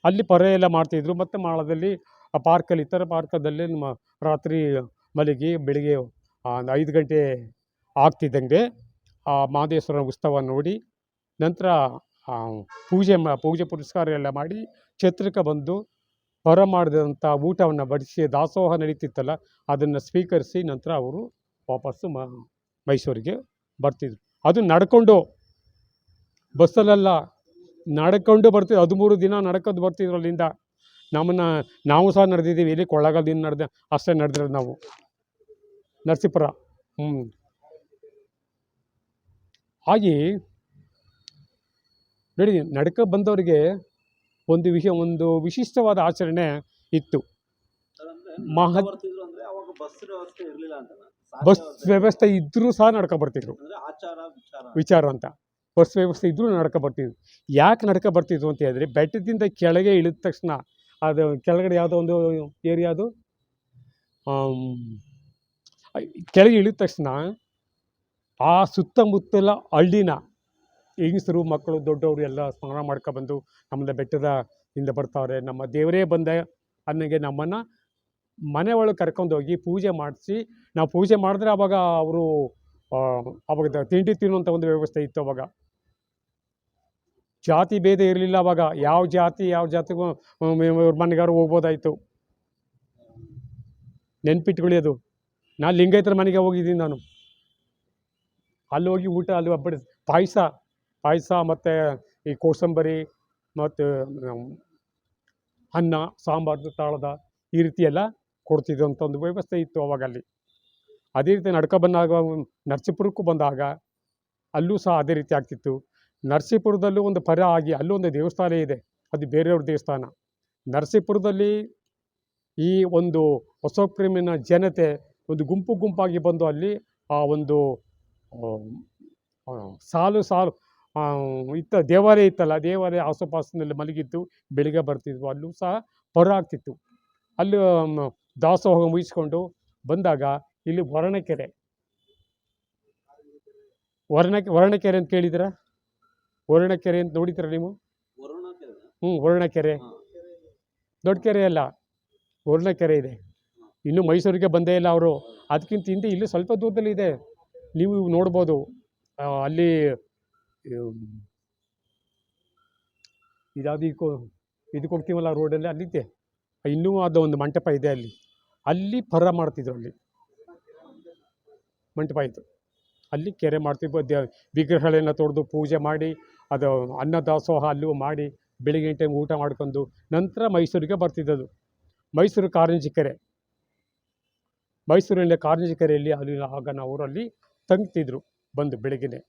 ಅಲ್ಲಿ ಪೊರೆ ಎಲ್ಲ ಮಾಡ್ತಿದ್ರು. ಮತ್ತು ಮಾಳದಲ್ಲಿ ಆ ಪಾರ್ಕಲ್ಲಿ ಇತರ ಪಾರ್ಕದಲ್ಲಿ ನಮ್ಮ ರಾತ್ರಿ ಮಲಗಿ ಬೆಳಿಗ್ಗೆ ಒಂದು ಐದು ಗಂಟೆ ಆಗ್ತಿದ್ದಂಗೆ ಆ ಮಹದೇಶ್ವರನ ಉತ್ಸವ ನೋಡಿ, ನಂತರ ಪೂಜೆ ಮಾ, ಪೂಜೆ ಪುರಸ್ಕಾರ ಎಲ್ಲ ಮಾಡಿ ಛತ್ರಕ್ಕೆ ಬಂದು ಹೊರ ಮಾಡಿದಂಥ ಊಟವನ್ನು ಬಡಿಸಿ ದಾಸೋಹ ನಡೀತಿತ್ತಲ್ಲ, ಅದನ್ನು ಸ್ವೀಕರಿಸಿ ನಂತರ ಅವರು ವಾಪಸ್ಸು ಮೈಸೂರಿಗೆ ಬರ್ತಿದ್ರು. ಅದು ನಡ್ಕೊಂಡು ಬಸ್ಸಲ್ಲೆಲ್ಲ ನಡ್ಕೊಂಡು ಬರ್ತಿದ್ರು. ಹದಿಮೂರು ದಿನ ನಡ್ಕೊಂಡು ಬರ್ತಿದ್ರು ಅಲ್ಲಿಂದ ನಮ್ಮನ್ನು ನಾವು ಸಹ ನಡೆದಿದ್ದೀವಿ. ಇಲ್ಲಿ ಕೊಳ್ಳಗಾಲದಿಂದ ನಡೆದ ಅಷ್ಟೇ ನಡೆದಿರೋದು ನಾವು. ನರಸೀಪುರ. ಹ್ಞೂ ಹಾಗೆ ನೋಡಿ ನಡ್ಕ ಬಂದವರಿಗೆ ಒಂದು ವಿಷಯ ಒಂದು ವಿಶಿಷ್ಟವಾದ ಆಚರಣೆ ಇತ್ತು. ಮಹ- ಬಸ್ ವ್ಯವಸ್ಥೆ ಇದ್ದರೂ ಸಹ ನಡ್ಕೊ ಬರ್ತಿದ್ರು ವಿಚಾರ. ಅಂತ. ಬಸ್ ವ್ಯವಸ್ಥೆ ಇದ್ದರೂ ನಡ್ಕೊ ಬರ್ತಿದ್ರು ಯಾಕೆ ನಡ್ಕೊ ಬರ್ತಿದ್ರು ಅಂತ ಹೇಳಿದ್ರೆ ಬೆಟ್ಟದಿಂದ ಕೆಳಗೆ ಇಳಿದ ತಕ್ಷಣ ಅದು ಕೆಳಗಡೆ ಯಾವುದೋ ಒಂದು ಏರಿಯಾ ಅದು ಕೆಳಗೆ ಇಳಿದ ತಕ್ಷಣ ಆ ಸುತ್ತಮುತ್ತಲ ಹಳ್ಳಿನ ಹೆಂಗಸರು ಮಕ್ಕಳು ದೊಡ್ಡವರು ಎಲ್ಲ ಸ್ನಾನ ಮಾಡ್ಕೊಬಂದು ನಮ್ಮನ್ನ ಬೆಟ್ಟದ ಇಂದ ಬರ್ತಾವ್ರೆ. ನಮ್ಮ ದೇವರೇ ಬಂದ ಅನ್ನಂಗೆ ನಮ್ಮನ್ನು ಮನೆ ಒಳಗೆ ಕರ್ಕೊಂಡೋಗಿ ಪೂಜೆ ಮಾಡಿಸಿ, ನಾವು ಪೂಜೆ ಮಾಡಿದ್ರೆ ಅವಾಗ ಅವರು ಅವಾಗ ತಿಂಡಿ ತಿನ್ನುವಂಥ ಒಂದು ವ್ಯವಸ್ಥೆ ಇತ್ತು ಅವಾಗ. ಜಾತಿ ಭೇದ ಇರಲಿಲ್ಲ ಅವಾಗ. ಯಾವ ಜಾತಿ, ಯಾವ ಜಾತಿಗೂ ಇವ್ರ ಮನೆಗಾರು ಹೋಗ್ಬೋದಾಯಿತು. ನೆನ್ಪಿಟ್ಕೊಳ್ಳಿ ಅದು. ನಾನು ಲಿಂಗೈತರ ಮನೆಗೆ ಹೋಗಿದ್ದೀನಿ ನಾನು. ಅಲ್ಲಿ ಹೋಗಿ ಊಟ, ಅಲ್ಲಿ ಒಬ್ಬ ಪಾಯಸ ಪಾಯಸ ಮತ್ತು ಈ ಕೋಸಂಬರಿ ಮತ್ತು ಅನ್ನ ಸಾಂಬಾರು ತಾಳದ ಈ ರೀತಿ ಎಲ್ಲ ಅಂತ ಒಂದು ವ್ಯವಸ್ಥೆ ಇತ್ತು ಅವಾಗ ಅಲ್ಲಿ ಅದೇ ರೀತಿ ನಡ್ಕ ಬಂದಾಗ ನರಸೀಪುರಕ್ಕೂ ಬಂದಾಗ ಅಲ್ಲೂ ಸಹ ಅದೇ ರೀತಿ ಆಗ್ತಿತ್ತು. ನರಸೀಪುರದಲ್ಲೂ ಒಂದು ಪರ ಆಗಿ ಅಲ್ಲೂ ಒಂದು ದೇವಸ್ಥಾನ ಇದೆ. ಅದು ಬೇರೆಯವ್ರ ದೇವಸ್ಥಾನ. ನರಸೀಪುರದಲ್ಲಿ ಈ ಒಂದು ಹೊಸ ಪ್ರೇಮಿನ ಜನತೆ ಒಂದು ಗುಂಪು ಗುಂಪಾಗಿ ಬಂದು ಅಲ್ಲಿ ಆ ಒಂದು ಸಾಲು ಸಾಲು ಇತ್ತ ದೇವಾಲಯ ಇತ್ತಲ್ಲ, ದೇವಾಲಯ ಆಸುಪಾಸಿನಲ್ಲಿ ಮಲಗಿದ್ದು ಬೆಳಿಗ್ಗೆ ಬರ್ತಿದ್ವು. ಅಲ್ಲೂ ಸಹ ಪರ ಆಗ್ತಿತ್ತು. ಅಲ್ಲಿ ದಾಸೋಹ ಮುಗಿಸ್ಕೊಂಡು ಬಂದಾಗ ಇಲ್ಲಿ ವರ್ಣಕೆರೆ ವರ್ಣ ವರ್ಣಕೆರೆ ಅಂತ ಕೇಳಿದಿರ ವರ್ಣಕೆರೆ ಅಂತ ನೋಡಿದಿರಾ ನೀವು? ಹ್ಞೂ ವರ್ಣಕೆರೆ. ದೊಡ್ಡ ಕೆರೆ ಅಲ್ಲ ವರ್ಣಕೆರೆ ಇದೆ. ಇನ್ನು ಮೈಸೂರಿಗೆ ಬಂದೇ ಇಲ್ಲ ಅವರು. ಅದಕ್ಕಿಂತ ಹಿಂದೆ ಇಲ್ಲಿ ಸ್ವಲ್ಪ ದೂರದಲ್ಲಿ ಇದೆ. ನೀವು ನೋಡ್ಬೋದು. ಅಲ್ಲಿ ಇದಾದ ಇದಕ್ಕೆ ಹೋಗ್ತೀವಲ್ಲ ರೋಡಲ್ಲಿ, ಅಲ್ಲಿದೆ. ಇನ್ನೂ ಅದು ಒಂದು ಮಂಟಪ ಇದೆ ಅಲ್ಲಿ. ಅಲ್ಲಿ ಪರ ಮಾಡ್ತಿದ್ರು ಅಲ್ಲಿ. ಮಂಟಪ ಇತ್ತು. ಅಲ್ಲಿ ಕೆರೆ ಮಾಡ್ತಿದ್ವು ದೇ ವಿಗ್ರಹಗಳನ್ನ ತೊಡೆದು ಪೂಜೆ ಮಾಡಿ, ಅದು ಅನ್ನ ದಾಸೋಹ ಅಲ್ಲೂ ಮಾಡಿ, ಬೆಳಿಗ್ಗೆ ಟೈಮ್ ಊಟ ಮಾಡ್ಕೊಂಡು ನಂತರ ಮೈಸೂರಿಗೆ ಬರ್ತಿದ್ದದು. ಮೈಸೂರು ಕಾರಂಜಿ ಕೆರೆ. ಮೈಸೂರಿನ ಕಾರಂಜಿ ಕೆರೆಯಲ್ಲಿ ಅಲ್ಲಿ ಆಗ ನಾವು ಊರಲ್ಲಿ ತಂಗ್ತಿದ್ರು ಬಂದು ಬೆಳಗ್ಗೆ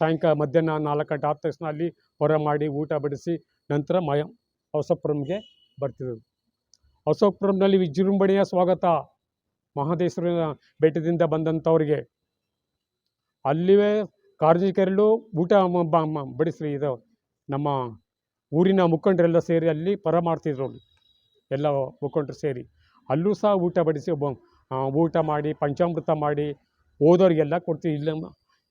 ಸಾಯಂಕಾಲ ಮಧ್ಯಾಹ್ನ ನಾಲ್ಕು ಗಂಟೆ ಆದ ತಕ್ಷಣ ಅಲ್ಲಿ ಹೊರ ಮಾಡಿ ಊಟ ಬಡಿಸಿ ನಂತರ ಮಯ ಹೊಸಪುರಂಗೆ ಬರ್ತಿದ್ದದು. ಹೊಸಪುರಂನಲ್ಲಿ ವಿಜೃಂಭಣೆಯ ಸ್ವಾಗತ. ಮಹದೇಶ್ವರನ ಬೆಟ್ಟದಿಂದ ಬಂದಂಥವ್ರಿಗೆ. ಅಲ್ಲಿವೇ ಕಾರಂಜಿ ಊಟ ಬಡಿಸ್ರಿ ಇದು ನಮ್ಮ ಊರಿನ ಮುಖಂಡರೆಲ್ಲ ಸೇರಿ ಅಲ್ಲಿ ಪರ ಮಾಡ್ತಿದ್ರು ಎಲ್ಲ ಮುಖಂಡರು ಸೇರಿ. ಅಲ್ಲೂ ಸಹ ಊಟ ಬಡಿಸಿ ಊಟ ಮಾಡಿ, ಪಂಚಾಮೃತ ಮಾಡಿ ಓದೋರಿಗೆಲ್ಲ ಕೊಡ್ತೀವಿ. ಇಲ್ಲ,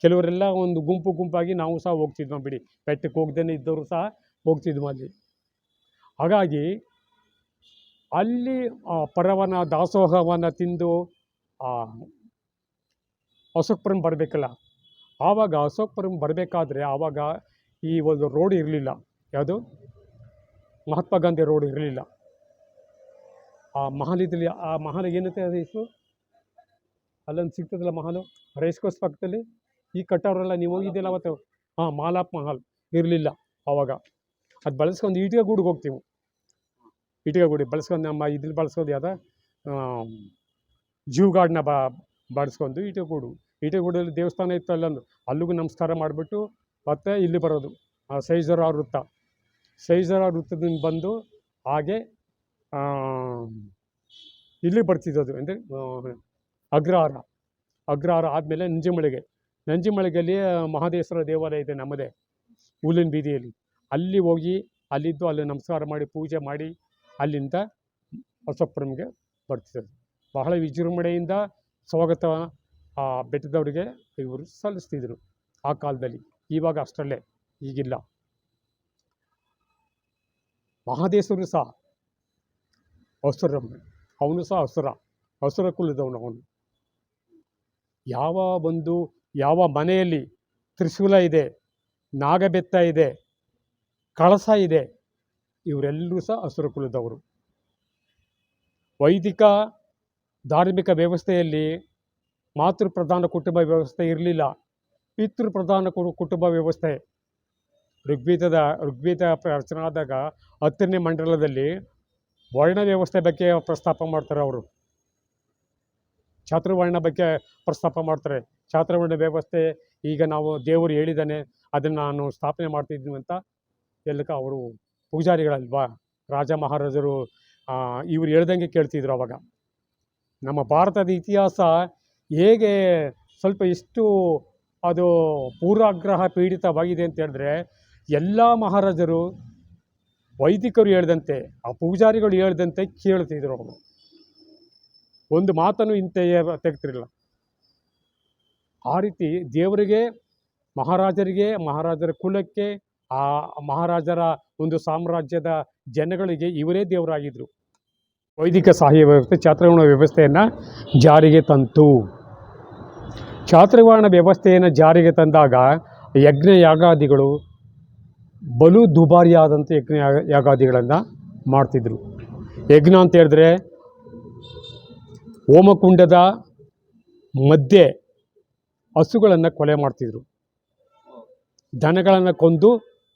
ಕೆಲವರೆಲ್ಲ ಒಂದು ಗುಂಪು ಗುಂಪಾಗಿ ನಾವು ಸಹ ಹೋಗ್ತಿದ್ವಿ. ಬಿಡಿ, ಬೆಟ್ಟಕ್ಕೆ ಹೋಗ್ದೇನೆ ಇದ್ದವರು ಸಹ ಹೋಗ್ತಿದ್ವಿ ಅಲ್ಲಿ. ಹಾಗಾಗಿ ಅಲ್ಲಿ, ಆ, ಪರವನ ದಾಸೋಹವನ್ನು ತಿಂದು ಅಶೋಕ್ಪುರಂ ಬರಬೇಕಲ್ಲ. ಆವಾಗ ಅಶೋಕ್ಪುರಂ ಬರಬೇಕಾದ್ರೆ ಆವಾಗ ಈ ಒಂದು ರೋಡ್ ಇರಲಿಲ್ಲ. ಯಾವುದು? ಮಹಾತ್ಮ ಗಾಂಧಿ ರೋಡ್ ಇರಲಿಲ್ಲ. ಆ ಮಹಲಿದಲ್ಲಿ ಆ ಮಹಲ್ ಏನಂತೆ ಅದು ಹೆಸರು? ಅಲ್ಲೊಂದು ಸಿಗ್ತದಲ್ಲ ಮಹಲು? ರೈಸ್ ಕೋರ್ಸ್ ಪಕ್ಕದಲ್ಲಿ? ಈ ಕಟ್ಟವರೆಲ್ಲ ನೀವು ಹೋಗಿದ್ದಿಲ್ಲ ಅವತ್ತು? ಹಾಂ, ಮಾಲಾಪ್ ಮಹಲ್ ಇರಲಿಲ್ಲ ಆವಾಗ. ಅದು ಬಳಸ್ಕೊಂಡು ಈಟಿಗೆ ಗೂಡಿಗೆ ಹೋಗ್ತೀವಿ. ಇಟಿಗೆ ಗುಡಿ ಬಳಸ್ಕೊಂಡು ನಮ್ಮ ಇದ್ರಲ್ಲಿ ಬಳಸ್ಕೊಂಡು ಯಾವ್ದು? ಜೀವ್ ಗಾರ್ಡ್ನ ಬಾ ಬಳಸ್ಕೊಂಡು ಇಟಿಗೆ ಗೂಡು. ಇಟಿಗೆ ಗೂಡಲ್ಲಿ ದೇವಸ್ಥಾನ ಇತ್ತು ಅಲ್ಲೊಂದು. ಅಲ್ಲಿಗೂ ನಮಸ್ಕಾರ ಮಾಡಿಬಿಟ್ಟು ಮತ್ತೆ ಇಲ್ಲಿ ಬರೋದು. ಆ, ಸೈಜರ ವೃತ್ತ. ಸೈಜರ ವೃತ್ತದಿಂದ ಬಂದು ಹಾಗೆ ಇಲ್ಲಿ ಬರ್ತಿದ್ದದು. ಅಂದರೆ ಅಗ್ರಹಾರ. ಅಗ್ರಹಾರ ಆದಮೇಲೆ ನಂಜಿಮಳಿಗೆ. ನಂಜಿಮಳಿಗೆಯಲ್ಲಿ ಮಹಾದೇಶ್ವರ ದೇವಾಲಯ ಇದೆ ನಮ್ಮದೇ. ಊಲಿನ ಬೀದಿಯಲ್ಲಿ. ಅಲ್ಲಿ ಹೋಗಿ ಅಲ್ಲಿದ್ದು ಅಲ್ಲಿ ನಮಸ್ಕಾರ ಮಾಡಿ, ಪೂಜೆ ಮಾಡಿ ಅಲ್ಲಿಂದ ಹೊಸಪುರಂಗೆ ಬರ್ತಿದ್ದರು. ಬಹಳ ವಿಜೃಂಭಣೆಯಿಂದ ಸ್ವಾಗತ, ಆ, ಬೆಟ್ಟದವರಿಗೆ ಇವರು ಸಲ್ಲಿಸ್ತಿದ್ರು ಆ ಕಾಲದಲ್ಲಿ. ಇವಾಗ ಅಷ್ಟರಲ್ಲೇ, ಈಗಿಲ್ಲ. ಮಹಾದೇಶ್ವರು ಸಹ ಹಸುರ ಅವನು ಸಹ ಹಸುರ ಹಸುರ ಕುಲದವನು ಅವನು. ಯಾವ ಒಂದು, ಯಾವ ಮನೆಯಲ್ಲಿ ತ್ರಿಶೂಲ ಇದೆ, ನಾಗಬೆತ್ತ ಇದೆ, ಕಳಸ ಇದೆ ಇವರೆಲ್ಲರೂ ಸಹ ಹಸುರ ಕುಲದವರು ವೈದಿಕ, ಧಾರ್ಮಿಕ ವ್ಯವಸ್ಥೆಯಲ್ಲಿ ಮಾತೃ ಪ್ರಧಾನ ಕುಟುಂಬ ವ್ಯವಸ್ಥೆ ಇರಲಿಲ್ಲ. ಪಿತೃ ಪ್ರಧಾನ ಕುಟುಂಬ ವ್ಯವಸ್ಥೆ. ಋಗ್ವೇದದ, ಋಗ್ವೇದ ರಚನೆ ಆದಾಗ ಹತ್ತನೇ ಮಂಡಲದಲ್ಲಿ ವರ್ಣ ವ್ಯವಸ್ಥೆ ಬಗ್ಗೆ ಪ್ರಸ್ತಾಪ ಮಾಡ್ತಾರೆ ಅವರು. ಛಾತ್ರವರ್ಣ ಬಗ್ಗೆ ಪ್ರಸ್ತಾಪ ಮಾಡ್ತಾರೆ. ಛಾತ್ರವರ್ಣ ವ್ಯವಸ್ಥೆ, ಈಗ ನಾವು ದೇವರು ಹೇಳಿದ್ದಾನೆ, ಅದನ್ನು ನಾನು ಸ್ಥಾಪನೆ ಮಾಡ್ತಿದ್ದೀನಿ ಅಂತ ಎಲ್ಲಕ ಅವರು ಪೂಜಾರಿಗಳಲ್ವಾ? ರಾಜ ಮಹಾರಾಜರು ಇವ್ರು ಹೇಳ್ದಂಗೆ ಕೇಳ್ತಿದ್ರು ಅವಾಗ. ನಮ್ಮ ಭಾರತದ ಇತಿಹಾಸ ಹೇಗೆ ಸ್ವಲ್ಪ ಎಷ್ಟು ಅದು ಪೂರ್ವಾಗ್ರಹ ಪೀಡಿತವಾಗಿದೆ ಅಂತ ಹೇಳಿದ್ರೆ, ಎಲ್ಲ ಮಹಾರಾಜರು ವೈದಿಕರು ಹೇಳ್ದಂತೆ, ಆ ಪೂಜಾರಿಗಳು ಹೇಳ್ದಂತೆ ಕೇಳ್ತಿದ್ರು ಅವರು. ಒಂದು ಮಾತನ್ನು ಇಂತೆಯೇ ತೆಗ್ತಿರಲಿಲ್ಲ ಆ ರೀತಿ ದೇವರಿಗೆ, ಮಹಾರಾಜರಿಗೆ, ಮಹಾರಾಜರ ಕುಲಕ್ಕೆ, ಆ ಮಹಾರಾಜರ ಒಂದು ಸಾಮ್ರಾಜ್ಯದ ಜನಗಳಿಗೆ ಇವರೇ ದೇವರಾಗಿದ್ದರು ವೈದಿಕ ಸಹಾಯ ವ್ಯವಸ್ಥೆ ಛಾತ್ರವರ್ಣ ವ್ಯವಸ್ಥೆಯನ್ನು ಜಾರಿಗೆ ತಂತು. ಛಾತ್ರವರ್ಣ ವ್ಯವಸ್ಥೆಯನ್ನು ಜಾರಿಗೆ ತಂದಾಗ ಯಜ್ಞ ಯಾಗಾದಿಗಳು ಬಲು ದುಬಾರಿಯಾದಂಥ ಯಜ್ಞ ಯಾಗ ಯಾಗಾದಿಗಳನ್ನು ಮಾಡ್ತಿದ್ರು. ಯಜ್ಞ ಅಂತ ಹೇಳಿದ್ರೆ ಹೋಮಕುಂಡದ ಮಧ್ಯೆ ಹಸುಗಳನ್ನು ಕೊಲೆ ಮಾಡ್ತಿದ್ರು. ದನಗಳನ್ನು ಕೊಂದು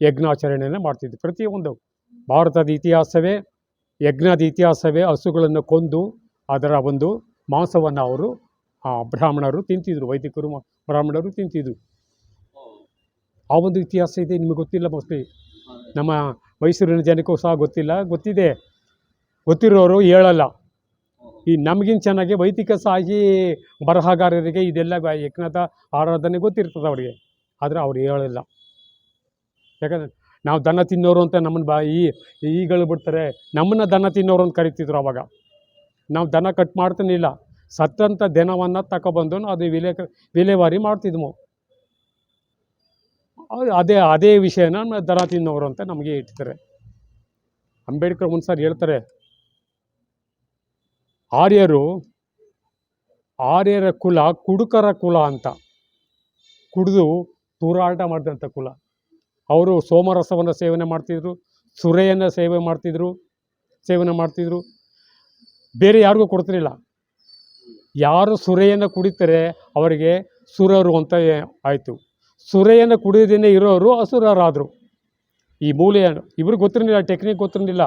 ಯಜ್ಞಾಚರಣೆಯನ್ನು ಮಾಡ್ತಿದ್ವಿ. ಪ್ರತಿಯೊಂದು ಭಾರತದ ಇತಿಹಾಸವೇ, ಯಜ್ಞದ ಇತಿಹಾಸವೇ ಹಸುಗಳನ್ನು ಕೊಂದು ಅದರ ಒಂದು ಮಾಂಸವನ್ನು ಅವರು ಬ್ರಾಹ್ಮಣರು ತಿಂತಿದ್ರು, ವೈದಿಕರು ಬ್ರಾಹ್ಮಣರು ತಿಂತಿದ್ರು. ಆ ಒಂದು ಇತಿಹಾಸ ಇದೆ ನಿಮಗೆ ಗೊತ್ತಿಲ್ಲ ಮೋಸ್ಟ್ಲಿ ನಮ್ಮ ಮೈಸೂರಿನ ಜನಕ್ಕೂ ಸಹ ಗೊತ್ತಿಲ್ಲ, ಗೊತ್ತಿದೆ. ಗೊತ್ತಿರೋರು ಹೇಳಲ್ಲ. ಈ ನಮಗಿನ ಚೆನ್ನಾಗಿ ವೈದಿಕ ಸಾಗಿ ಬರಹಗಾರರಿಗೆ ಇದೆಲ್ಲ ಯಜ್ಞದ ಆರಾಧನೆ ಗೊತ್ತಿರ್ತದೆ ಅವರಿಗೆ. ಆದರೆ ಅವ್ರು ಹೇಳಲ್ಲ. ಯಾಕಂದ್ರೆ ನಾವು ದನ ತಿನ್ನೋರು ಅಂತ ನಮ್ಮನ್ನು ಬಾ ಈ ಈಗಳು ಬಿಡ್ತಾರೆ, ನಮ್ಮನ್ನ ದನ ತಿನ್ನೋರು ಅಂತ ಕರಿತಿದ್ರು ಅವಾಗ. ನಾವು ದನ ಕಟ್ ಮಾಡ್ತಾನಿಲ್ಲ ಸತ್ತಂಥ ದನವನ್ನು ತಗೊಬಂದು ಅದು ವಿಲೇ ವಿಲೇವಾರಿ ಮಾಡ್ತಿದ್ವು ಅದೇ ಅದೇ ವಿಷಯನ ದನ ತಿನ್ನೋರು ಅಂತ ನಮಗೆ ಇಡ್ತಾರೆ ಅಂಬೇಡ್ಕರ್ ಒಂದು ಸಾರಿ ಹೇಳ್ತಾರೆ, ಆರ್ಯರು, ಆರ್ಯರ ಕುಲ ಕುಡುಕರ ಕುಲ ಅಂತ. ಕುಡಿದು ತೂರಾಟ ಮಾಡಿದಂಥ ಕುಲ. ಅವರು ಸೋಮರಸವನ್ನು ಸೇವನೆ ಮಾಡ್ತಿದ್ರು, ಸುರೆಯನ್ನು ಸೇವೆ ಮಾಡ್ತಿದ್ರು, ಸೇವನೆ ಮಾಡ್ತಿದ್ರು. ಬೇರೆ ಯಾರಿಗೂ ಕೊಡ್ತಿರಲಿಲ್ಲ. ಯಾರು ಸುರೆಯನ್ನು ಕುಡಿತಾರೆ ಅವರಿಗೆ ಸುರರು ಅಂತ ಆಯಿತು. ಸುರೆಯನ್ನು ಕುಡಿಯೋದೇ ಇರೋರು ಅಸುರರಾದರು. ಈ ಮೂಲೆ, ಇವ್ರಿಗೆ ಗೊತ್ತಿರಲಿಲ್ಲ ಟೆಕ್ನಿಕ್ ಗೊತ್ತಿರಲಿಲ್ಲ.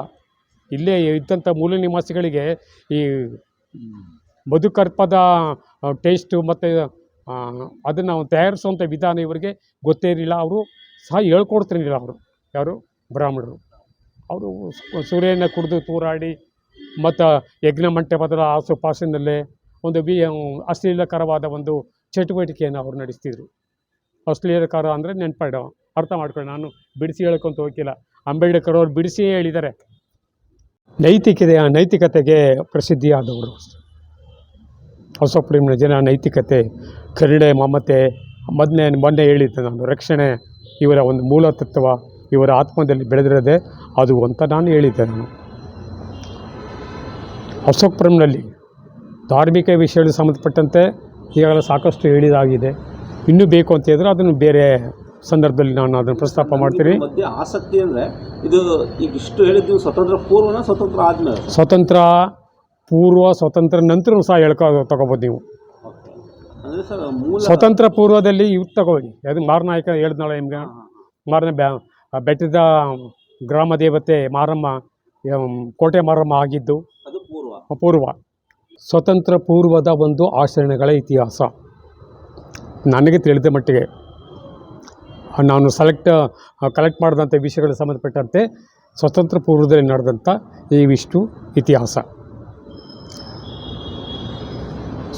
ಇಲ್ಲೇ ಇದ್ದಂಥ ಮೂಲ ನಿವಾಸಿಗಳಿಗೆ ಈ ಮಧುಕರ್ಪದ ಟೇಸ್ಟು ಮತ್ತು ಅದನ್ನು ತಯಾರಿಸುವಂಥ ವಿಧಾನ ಇವರಿಗೆ ಗೊತ್ತೇ ಇರಲಿಲ್ಲ. ಅವರು ಸಹ ಹೇಳ್ಕೊಡ್ತಿರಲಿಲ್ಲ ಅವರು. ಯಾರು? ಬ್ರಾಹ್ಮಣರು. ಅವರು ಸೂರ್ಯನ ಕುಡಿದು ತೂರಾಡಿ, ಮತ್ತು ಯಜ್ಞ ಮಂಟಪದ ಆಸುಪಾಸಿನಲ್ಲೇ ಒಂದು ಬಿ ಅಶ್ಲೀಲಕರವಾದ ಒಂದು ಚಟುವಟಿಕೆಯನ್ನು ಅವರು ನಡೆಸ್ತಿದ್ರು. ಅಶ್ಲೀಲಕರ ಅಂದರೆ ನೆನ್ಪಾಡ ಅರ್ಥ ಮಾಡ್ಕೊಳ್ಳಿ. ನಾನು ಬಿಡಿಸಿ ಹೇಳ್ಕೊಂತ ಹೋಗಿಲ್ಲ. ಅಂಬೇಡ್ಕರ್ ಅವರು ಬಿಡಿಸಿಯೇ ಹೇಳಿದ್ದಾರೆ. ನೈತಿಕತೆ, ನೈತಿಕತೆಗೆ ಪ್ರಸಿದ್ಧಿಯಾದವರು ಹೊಸಪ್ರೇಮಿನ ಜನ ನೈತಿಕತೆ, ಕರುಣೆ, ಮಮತೆ ಮೊದಲನೇ ಮೊನ್ನೆ ಹೇಳಿದ್ದೆ ನಾನು, ರಕ್ಷಣೆ ಇವರ ಒಂದು ಮೂಲ ತತ್ವ ಇವರ ಆತ್ಮದಲ್ಲಿ ಬೆಳೆದಿರದೆ ಅದು ಅಂತ ನಾನು ಹೇಳಿದ್ದೆ ನಾನು. ಅಶೋಕ್ ಪ್ರಮ್ನಲ್ಲಿ ಧಾರ್ಮಿಕ ವಿಷಯಗಳಿಗೆ ಸಂಬಂಧಪಟ್ಟಂತೆ ಈಗಾಗಲೇ ಸಾಕಷ್ಟು ಹೇಳಿದಾಗಿದೆ. ಇನ್ನೂ ಬೇಕು ಅಂತ ಹೇಳಿದ್ರೆ ಅದನ್ನು ಬೇರೆ ಸಂದರ್ಭದಲ್ಲಿ ನಾನು ಅದನ್ನು ಪ್ರಸ್ತಾಪ ಮಾಡ್ತೀನಿ. ಆಸಕ್ತಿ ಅಂದರೆ ಇದು ಈಗ ಇಷ್ಟು ಹೇಳಿದ್ದು ಸ್ವತಂತ್ರ ಪೂರ್ವನ ಸ್ವತಂತ್ರ ಆದ್ಮೇಲೆ. ಸ್ವತಂತ್ರ ಪೂರ್ವ ಸ್ವತಂತ್ರ ನಂತರ ಸಹ ಹೇಳ್ಕೊ ತಗೋಬೋದು ನೀವು ಓಕೆ ಅಂದ್ರೆ ಸರ್ ಮೂಲ ಸ್ವತಂತ್ರ ಪೂರ್ವದಲ್ಲಿ ಇವ್ರು ತಗೊಳ್ಳಿ. ಅದು ಮಾರನಾಯಕ ಹೇಳಿದ್ನಾಳ ನಿಮ್ಗೆ. ಬ್ಯಾ ಬೆಟ್ಟದ ಗ್ರಾಮ ದೇವತೆ ಮಾರಮ್ಮ ಕೋಟೆ ಮಾರಮ್ಮ ಆಗಿದ್ದು ಪೂರ್ವ. ಸ್ವತಂತ್ರ ಪೂರ್ವದ ಒಂದು ಆಚರಣೆಗಳ ಇತಿಹಾಸ. ನನಗೆ ತಿಳಿದ ಮಟ್ಟಿಗೆ ನಾನು ಸೆಲೆಕ್ಟ್ ಕಲೆಕ್ಟ್ ಮಾಡಿದಂಥ ವಿಷಯಗಳಿಗೆ ಸಂಬಂಧಪಟ್ಟಂತೆ ಸ್ವತಂತ್ರ ಪೂರ್ವದಲ್ಲಿ ನಡೆದಂಥ ಈ ಇತಿಹಾಸ.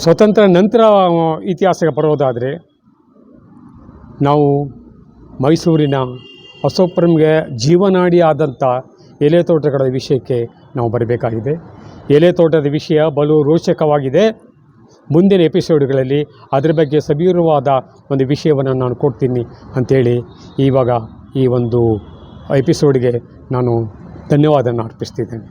ಸ್ವತಂತ್ರ ನಂತರ ಇತಿಹಾಸಕ್ಕೆ ಬರೋದಾದರೆ ನಾವು ಮೈಸೂರಿನ ಅಶೋಕ್ಪುರಂಗೆ ಜೀವನಾಡಿ ಆದಂಥ ಎಲೆ ತೋಟಗಳ ವಿಷಯಕ್ಕೆ ನಾವು ಬರಬೇಕಾಗಿದೆ. ಎಲೆ ತೋಟದ ವಿಷಯ ಬಲು ರೋಚಕವಾಗಿದೆ. ಮುಂದಿನ ಎಪಿಸೋಡ್ಗಳಲ್ಲಿ ಅದರ ಬಗ್ಗೆ ಸಭೀರವಾದ ಒಂದು ವಿಷಯವನ್ನು ನಾನು ಕೊಡ್ತೀನಿ ಅಂಥೇಳಿ ಇವಾಗ ಈ ಒಂದು ಎಪಿಸೋಡ್ಗೆ ನಾನು ಧನ್ಯವಾದವನ್ನು ಅರ್ಪಿಸ್ತಿದ್ದೇನೆ.